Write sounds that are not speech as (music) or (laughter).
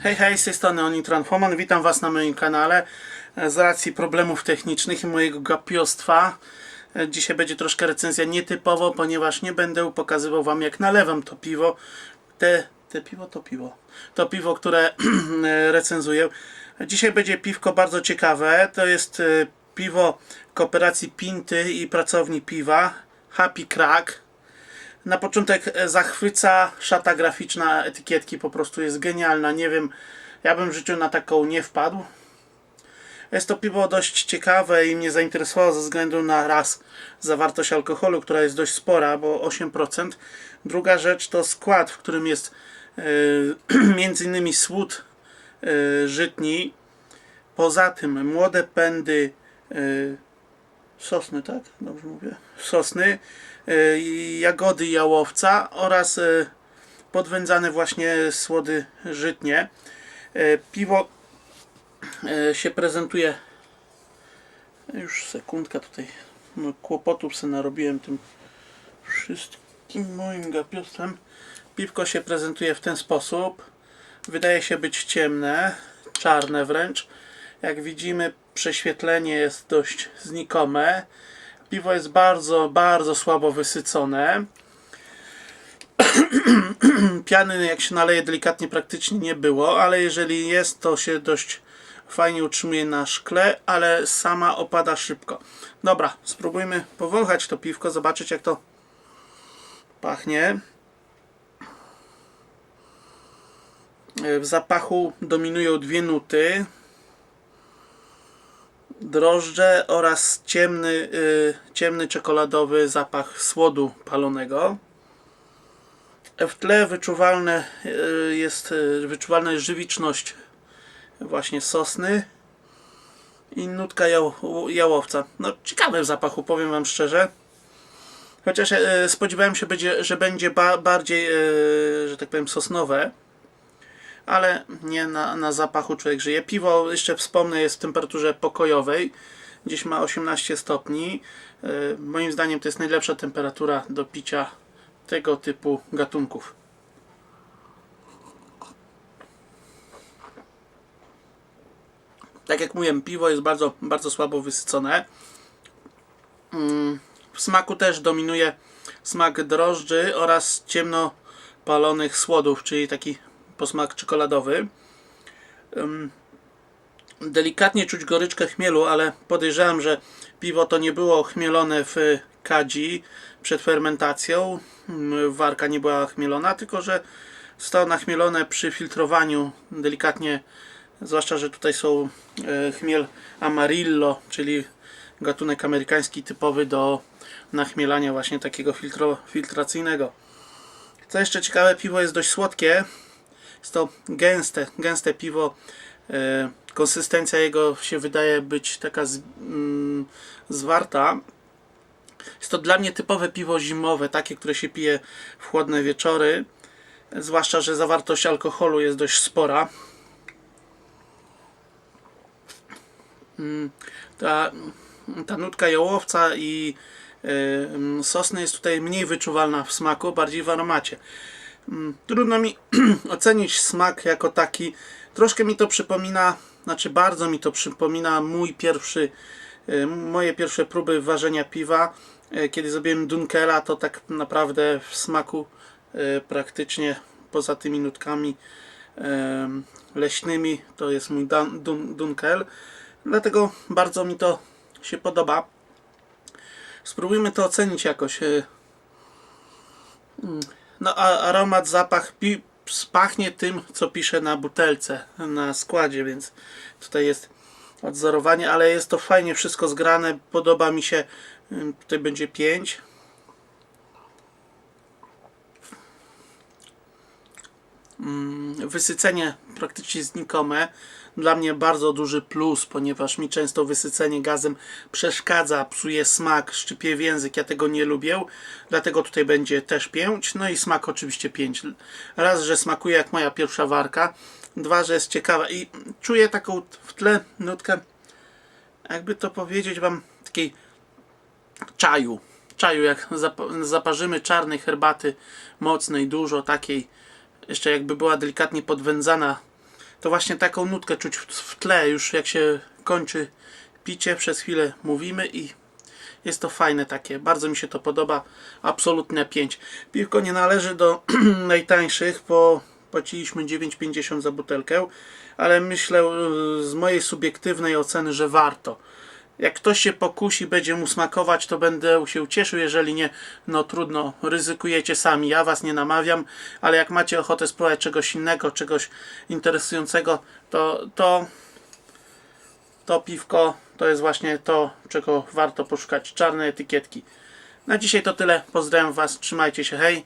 Hej, hej, z tej strony Onitran Foman. Witam Was na moim kanale. Z racji problemów technicznych i mojego gapiostwa e, dzisiaj będzie troszkę recenzja nietypowo, ponieważ nie będę pokazywał Wam jak nalewam to piwo. Te, te piwo to piwo. To piwo, które (clears throat) e, recenzuję. Dzisiaj będzie piwko bardzo ciekawe. To jest e, piwo kooperacji Pinty i pracowni piwa Happy Crack. Na początek e, zachwyca szata graficzna etykietki, po prostu jest genialna. Nie wiem, ja bym w życiu na taką nie wpadł. Jest to piwo dość ciekawe i mnie zainteresowało ze względu na raz zawartość alkoholu, która jest dość spora, bo 8%. Druga rzecz to skład, w którym jest e, (clears throat) między innymi słód e, żytni. Poza tym młode pędy e, sosny, tak? Dobrze mówię? Sosny, y, jagody jałowca oraz y, podwędzane właśnie słody żytnie. Y, Piwo się prezentuje już sekundka tutaj no, kłopotów sobie narobiłem tym wszystkim moim gapiostwem. Piwko się prezentuje w ten sposób. Wydaje się być ciemne, czarne wręcz. Jak widzimy, prześwietlenie jest dość znikome. Piwo jest bardzo, bardzo słabo wysycone. (clears throat) Piany, jak się naleje delikatnie, praktycznie nie było, ale jeżeli jest, to się dość fajnie utrzymuje na szkle, ale sama opada szybko. Dobra, spróbujmy powąchać to piwko, zobaczyć jak to pachnie. W zapachu dominują dwie nuty drożdże oraz ciemny, y, ciemny czekoladowy zapach słodu palonego. W tle wyczuwalne y, jest y, wyczuwalna jest żywiczność właśnie sosny i nutka jał, jałowca. No ciekawe w zapachu, powiem wam szczerze. Chociaż spodziewałem się, że będzie ba, bardziej, że tak powiem, sosnowe ale nie na, na zapachu człowiek żyje. Piwo, jeszcze wspomnę, jest w temperaturze pokojowej. Gdzieś ma 18 stopni. Yy, moim zdaniem to jest najlepsza temperatura do picia tego typu gatunków. Tak jak mówiłem, piwo jest bardzo, bardzo słabo wysycone. Mm, W smaku też dominuje smak drożdży oraz ciemno palonych słodów, czyli taki posmak czekoladowy. Delikatnie czuć goryczkę chmielu, ale podejrzewam, że piwo to nie było chmielone w kadzi przed fermentacją. Warka nie była chmielona, tylko że zostało nachmielone przy filtrowaniu delikatnie, zwłaszcza, że tutaj są e, chmiel Amarillo, czyli gatunek amerykański typowy do nachmielania właśnie takiego filtro, filtracyjnego. Co jeszcze ciekawe, piwo jest dość słodkie. Jest to gęste, gęste piwo. E, konsystencja jego się wydaje być taka z, mm, zwarta. Jest to dla mnie typowe piwo zimowe, takie, które się pije w chłodne wieczory. Zwłaszcza, że zawartość alkoholu jest dość spora. Mm, Ta, ta nutka jałowca i e, sosny jest tutaj mniej wyczuwalna w smaku, bardziej w aromacie. Mm, Trudno mi (clears throat) ocenić smak jako taki. Troszkę mi to przypomina, znaczy bardzo mi to przypomina mój pierwszy, e, moje pierwsze próby ważenia piwa. E, Kiedy zrobiłem Dunkela, to tak naprawdę w smaku e, praktycznie poza tymi nutkami leśnymi to jest mój dun, dun, Dunkel. Dlatego bardzo mi to się podoba. Spróbujmy to ocenić jakoś. No a aromat, zapach pi- pachnie tym, co pisze na butelce, na składzie, więc tutaj jest odzorowanie, ale jest to fajnie wszystko zgrane, podoba mi się, tutaj będzie 5. Wysycenie praktycznie znikome. Dla mnie bardzo duży plus, ponieważ mi często wysycenie gazem przeszkadza, psuje smak, szczypie w język. Ja tego nie lubię, dlatego tutaj będzie też 5. No i smak oczywiście 5. Raz, że smakuje jak moja pierwsza warka. Dwa, że jest ciekawa i czuję taką w tle nutkę, jakby to powiedzieć Wam, takiej czaju. czaju, jak zap- zaparzymy czarnej herbaty mocnej, dużo takiej, jeszcze jakby była delikatnie podwędzana, to właśnie taką nutkę czuć w, tle, już jak się kończy picie, przez chwilę mówimy i jest to fajne takie, bardzo mi się to podoba, absolutne 5. Piwko nie należy do (clears throat) najtańszych, bo płaciliśmy 9,50 za butelkę, ale myślę y, z mojej subiektywnej oceny, że warto. Jak ktoś się pokusi, będzie mu smakować, to będę się cieszył. Jeżeli nie, no trudno, ryzykujecie sami. Ja was nie namawiam, ale jak macie ochotę spróbować czegoś innego, czegoś interesującego, to, to, to piwko to jest właśnie to, czego warto poszukać. Czarne etykietki. Na dzisiaj to tyle. Pozdrawiam was, trzymajcie się, hej.